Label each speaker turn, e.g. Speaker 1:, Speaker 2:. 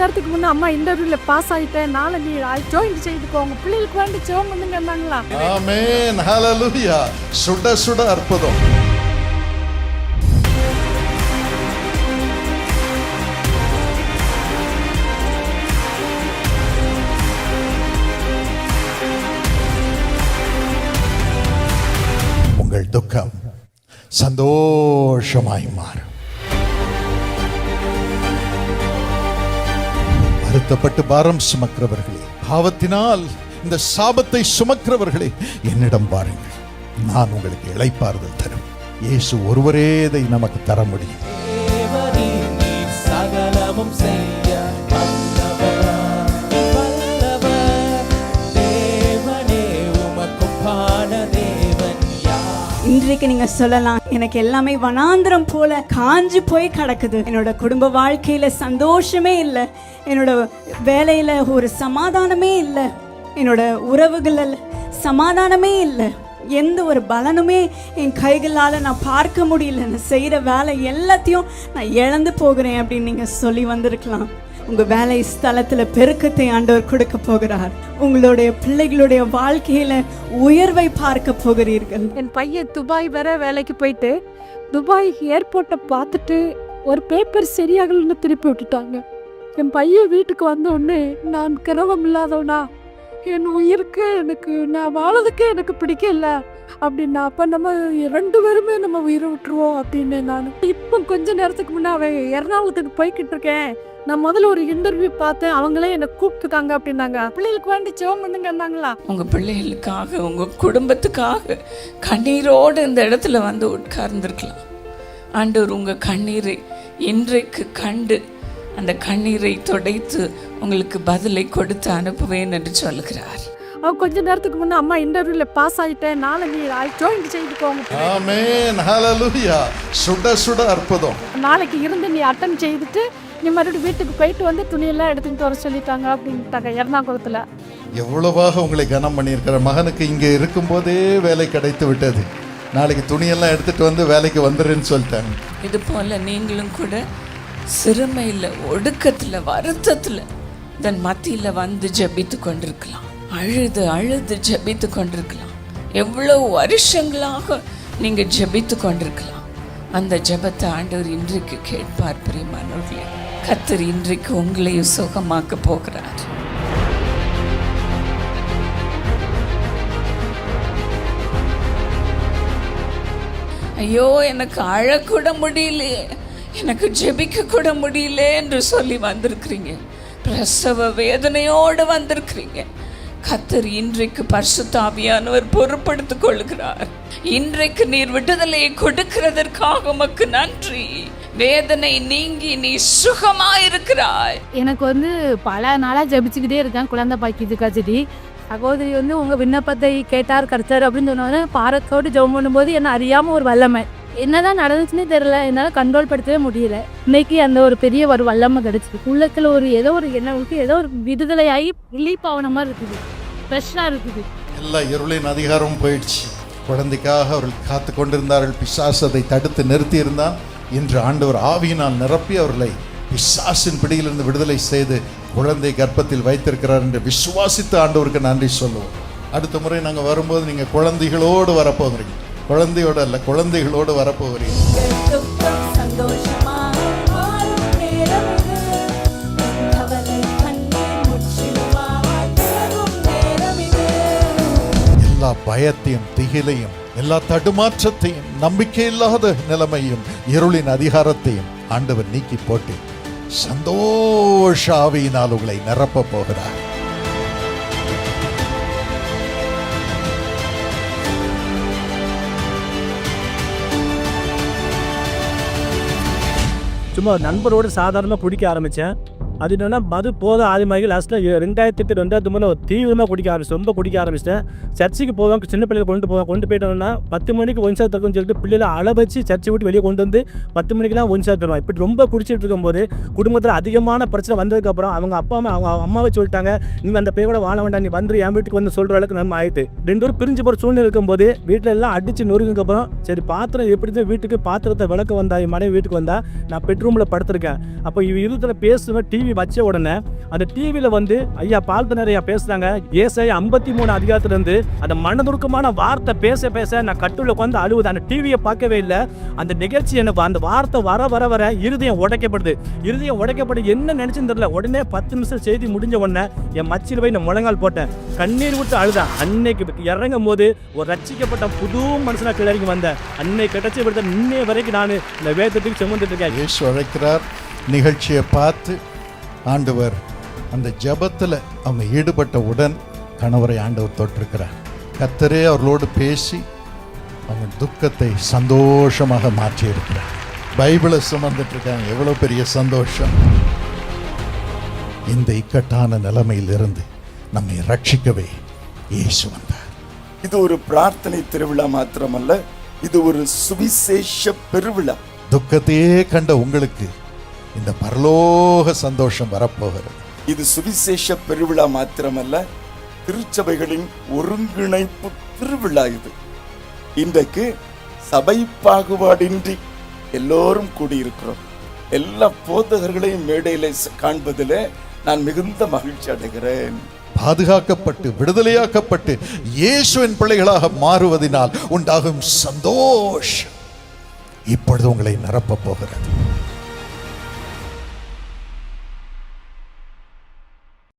Speaker 1: நேரத்துக்கு முன்னே அம்மா இன்டர்வியூவில் பாஸ் ஆகிட்டேன் நாளை நீ ஜாயின் செய்துக்கோ. உங்கள் பிள்ளைகளுக்கு வேண்டி ஜெபம் பண்ணுங்கன்னாங்களா?
Speaker 2: ஆமென். ஹalleluya சுட சுட அற்புதம். உங்கள் துக்கம் சந்தோஷமாய் மாறும். வருத்தப்பட்டு பாரம் சுமக்கிறவர்களே பாவத்தினால் இந்த சாபத்தை சுமக்கிறவர்களே என்னிடம் பாருங்கள் நான் உங்களுக்கு இழைப்பாறுதல் தரும். இயேசு ஒருவரே இதை நமக்கு தர முடியும்.
Speaker 3: சகலமும் செய்ய யார்
Speaker 4: நீங்க சொல்லலாம். எனக்கு எல்லாமே வனாந்திரம் போல காஞ்சு போய் கிடக்குது. என்னோட குடும்ப வாழ்க்கையில சந்தோஷமே இல்லை. என்னோட வேலையில ஒரு சமாதானமே இல்லை. என்னோட உறவுகளில் சமாதானமே இல்லை. எந்த ஒரு பலனுமே என் கைகளால் நான் பார்க்க முடியல. நான் செய்கிற வேலை எல்லாத்தையும் நான் இழந்து போகிறேன் அப்படின்னு நீங்கள் சொல்லி வந்திருக்கலாம். உங்கள் வேலை ஸ்தலத்தில் பெருக்கத்தை ஆண்டவர் கொடுக்க போகிறார். உங்களுடைய பிள்ளைகளுடைய வாழ்க்கையில் உயர்வை பார்க்க போகிறீர்கள்.
Speaker 1: என் பையன் துபாய் வர வேலைக்கு போயிட்டு துபாய் ஏர்போர்ட்டை பார்த்துட்டு ஒரு பேப்பர் சரியாகலன்னு திருப்பி விட்டுட்டாங்க. என் பையன் வீட்டுக்கு வந்த உடனே நான் கிரவம் இல்லாதவனா? என் உயிருக்கு எனக்கு நான் வாழதுக்கே எனக்கு பிடிக்கல. அப்படின்னா அப்போ நம்ம ரெண்டு பேருமே நம்ம உயிரை விட்டுருவோம் அப்படின்னு நான் இப்போ கொஞ்ச நேரத்துக்கு முன்னே அவன் எறணாகுளத்துக்கு போய்கிட்டு இருக்கேன். நான் முதல்ல ஒரு இன்டர்வியூ பார்த்தேன். அவங்களே என்னை கூப்பிட்டுருக்காங்க அப்படின்னாங்க. பிள்ளைகளுக்கு வேண்டி ஜெபம் பண்ணுங்கன்னாங்களா?
Speaker 5: உங்கள் பிள்ளைகளுக்காக உங்கள் குடும்பத்துக்காக கண்ணீரோடு இந்த இடத்துல வந்து உட்கார்ந்துருக்கலாம். ஆண்டவர் உங்கள் கண்ணீரை இன்றைக்கு கண்டு அந்த கண்ணீரை துடைத்து உங்களுக்கு பதிலை கொடுத்து அனுப்புவேன் என்று சொல்கிறார்.
Speaker 1: கொஞ்ச நேரத்துக்கு முன்னே அம்மா இன்டர்வியூவில் பாஸ் ஆகிட்டேன் நாளை நீ ஜாயின் செய்துக்கோ உங்க
Speaker 2: ஆமென். ஹalleluya சுட சுட அற்புதம்.
Speaker 1: நாளைக்கு இருந்து நீ அட்டன் செய்துட்டு நீ மறுபடியும் வீட்டுக்கு போயிட்டு வந்து துணியெல்லாம் எடுத்துட்டு வர சொல்லிட்டாங்க அப்படின்ட்டாங்க எர்ணாகுளத்தில்.
Speaker 2: எவ்வளவாக உங்களை கனம் பண்ணியிருக்கிற மகனுக்கு இங்கே இருக்கும்போதே வேலை கிடைத்து விட்டது. நாளைக்கு துணியெல்லாம் எடுத்துட்டு வந்து வேலைக்கு வந்துடுன்னு சொல்லிட்டாங்க
Speaker 5: இது போல நீங்களும் கூட சிறுமையில் ஒடுக்கத்தில் வருத்தத்தில் இதன் மத்தியில் வந்து ஜெபித்து கொண்டிருக்கலாம். அழுது அழுது ஜெபித்து கொண்டிருக்கலாம். எவ்வளோ வருஷங்களாக நீங்கள் ஜெபித்து கொண்டிருக்கலாம். அந்த ஜெபத்தை ஆண்டவர் இன்றைக்கு கேட்பார் பிரியமானவர்களே. கத்தர் இன்றைக்கு உங்களையும் சுகமாக்க போகிறார். ஐயோ எனக்கு அழக்கூட முடியலையே எனக்கு ஜெபிக்க கூட முடியல என்று சொல்லி வந்திருக்கிறீங்க. பிரசவ வேதனையோடு வந்திருக்கிறீங்க. கத்தர் இன்றைக்கு பரிசுத்தாவியானவர் பொறுப்படுத்திக் கொள்கிறார் இன்றைக்கு நீர் விடுதலையை கொடுக்கிறதற்காக உமக்கு நன்றி. வேதனை நீங்கி நீ சுகமாயிருக்கிறாய்.
Speaker 1: எனக்கு வந்து பல நாளாக ஜெபிச்சுக்கிட்டே இருக்கேன் குழந்தை பாக்கியதுக்கா சரி சகோதரி வந்து உங்கள் விண்ணப்பத்தை கேட்டார் கர்த்தர் அப்படின்னு சொன்னோன்னே பாரத்தோடு ஜெபம் பண்ணும்போது என்ன அறியாம ஒரு வல்லமை. என்னதான் நடந்துச்சுன்னே தெரில என்னால் கண்ட்ரோல் படுத்தவே முடியல. இன்னைக்கு அந்த ஒரு பெரிய ஒரு வல்லமை கிடச்சிது. உள்ளத்தில் ஒரு ஏதோ ஒரு எண்ணங்களுக்கு ஏதோ ஒரு விடுதலையாகி ரிலீஃப் ஆன மாதிரி இருக்குது. ஃப்ரெஷ்ஷாக இருக்குது.
Speaker 2: எல்லா இருளின் அதிகாரமும் போயிடுச்சு. குழந்தைக்காக அவர்கள் காத்து கொண்டிருந்தார்கள். பிசாசத்தை தடுத்து நிறுத்தியிருந்தான். இன்று ஆண்டவர் ஆவியினால் நிரப்பி அவர்களை பிசாசின் பிடியிலிருந்து விடுதலை செய்து குழந்தை கர்ப்பத்தில் வைத்திருக்கிறார் என்று விசுவாசித்து ஆண்டவருக்கு நன்றி சொல்லுவோம். அடுத்த முறை நாங்கள் வரும்போது நீங்கள் குழந்தைகளோடு வரப்போகிறீங்க. குழந்தையோடு அல்ல குழந்தைகளோடு வரப்போகிறீங்க. எல்லா பயத்தையும் திகிலையும் எல்லா தடுமாற்றத்தையும் நம்பிக்கை இல்லாத நிலைமையும் இருளின் அதிகாரத்தையும் ஆண்டவர் நீக்கி போட்டு சந்தோஷ ஆவியினால் உங்களை நிரப்ப போகிறார்.
Speaker 6: சும்மா நண்பரோடு சாதாரணமாக குடிக்க ஆரம்பித்தேன் அது என்னென்னா மது போத ஆதிமாகி லாஸ்ட்டில் ரெண்டாயிரத்தி எட்டு ரெண்டாயிரத்தி மூணு தீவிரமாக குடிக்க ஆரம்பிச்சேன் ரொம்ப குடிக்க ஆரம்பிச்சிட்டேன். சர்ச்சுக்கு போவேன் சின்ன பிள்ளைகள் கொண்டு போவேன் கொண்டு போயிட்டோம்னா பத்து மணிக்கு ஒன் சார் தருக்குன்னு சொல்லிட்டு பிள்ளைகளை அளவச்சு சர்ச்சை விட்டு வெளியே கொண்டு வந்து பத்து மணிக்கெல்லாம் ஒன் சார் தருவான் இப்படி ரொம்ப குடிச்சிட்டு இருக்கும்போது குடும்பத்தில் அதிகமான பிரச்சனை வந்ததுக்கப்புறம் அவங்க அப்பா அம்மா அவங்க அம்மாவை சொல்லிட்டாங்க நீ அந்த பையன் கூட வாழ வேண்டாம் நீ வந்து என் வீட்டுக்கு வந்து சொல்கிற அளவுக்கு நம்ம ஆயிட்டு. ரெண்டு பேரும் பிரிஞ்சு போகிற சூழ்நிலை இருக்கும்போது வீட்டில் எல்லாம் அடித்து நொறுக்கப்புறம் சரி பாத்திரம் எப்படி தான் வீட்டுக்கு பாத்திரத்தை விளக்க வந்தா என் மனைவி வீட்டுக்கு வந்தா நான் பெட்ரூமில் படுத்திருக்கேன். அப்போ இவ இருத்துல பேசுவேன் டிவி வச்ச உடனே அந்த டிவியில் வந்து ஐயா பால்தனர் நிறையா பேசுகிறாங்க ஏசை ஐம்பத்தி மூணு அதிகாரத்துலேருந்து அந்த மனதுருக்கமான வார்த்தை பேச பேச நான் கட்டுள்ள உட்காந்து அழுவுது. அந்த டிவியை பார்க்கவே இல்லை. அந்த நிகழ்ச்சி எனக்கு அந்த வார்த்தை வர வர வர இருதயம் உடைக்கப்படுது. இருதயம் உடைக்கப்பட்டு என்ன நினைச்சுன்னு தெரியல. உடனே பத்து நிமிஷம் செய்தி முடிஞ்ச உடனே என் மச்சியில் போய் நான் முழங்கால் போட்டேன். கண்ணீர் விட்டு அழுதான் அன்னைக்கு இறங்கும் போது ஒரு ரச்சிக்கப்பட்ட புது மனுஷனா கிளறி வந்தேன் அன்னை கிடைச்சி விடுத்த இன்னைய வரைக்கும் நான் இந்த வேதத்துக்கு சுமந்துட்டு இருக்கேன்.
Speaker 2: நிகழ்ச்சியை பார்த்து ஆண்டவர் அந்த ஜெபத்தில் அவங்க ஈடுபட்ட உடன் கணவரை ஆண்டவர் தொட்டிருக்கிறார் கத்தரே அவர்களோடு பேசி அவங்க துக்கத்தை சந்தோஷமாக மாற்றி இருக்கிறார் பைபிளை சுமந்துட்டு இருக்காங்க எவ்வளோ பெரிய சந்தோஷம். இந்த இக்கட்டான நிலைமையிலிருந்து நம்மை ரட்சிக்கவே இயேசு வந்தார்.
Speaker 7: இது ஒரு பிரார்த்தனை திருவிழா மாத்திரமல்ல இது ஒரு சுவிசேஷ பெருவிழா.
Speaker 2: துக்கத்தையே கண்ட உங்களுக்கு இந்த பரலோக சந்தோஷம் வரப்போகிறது.
Speaker 7: இது சுவிசேஷ பெருவிழா மாத்திரமல்ல திருச்சபைகளின் ஒருங்கிணைப்பு திருவிழா இது. இன்றைக்கு சபை பாகுபாடின்றி எல்லோரும் கூடியிருக்கிறோம். எல்லா போதகர்களையும் மேடையில காண்பதிலே நான் மிகுந்த மகிழ்ச்சி அடைகிறேன்.
Speaker 2: பாதுகாக்கப்பட்டு விடுதலையாக்கப்பட்டு இயேசுவின் பிள்ளைகளாக மாறுவதினால் உண்டாகும் சந்தோஷம் இப்பொழுது உங்களை நிரப்பப் போகிறது.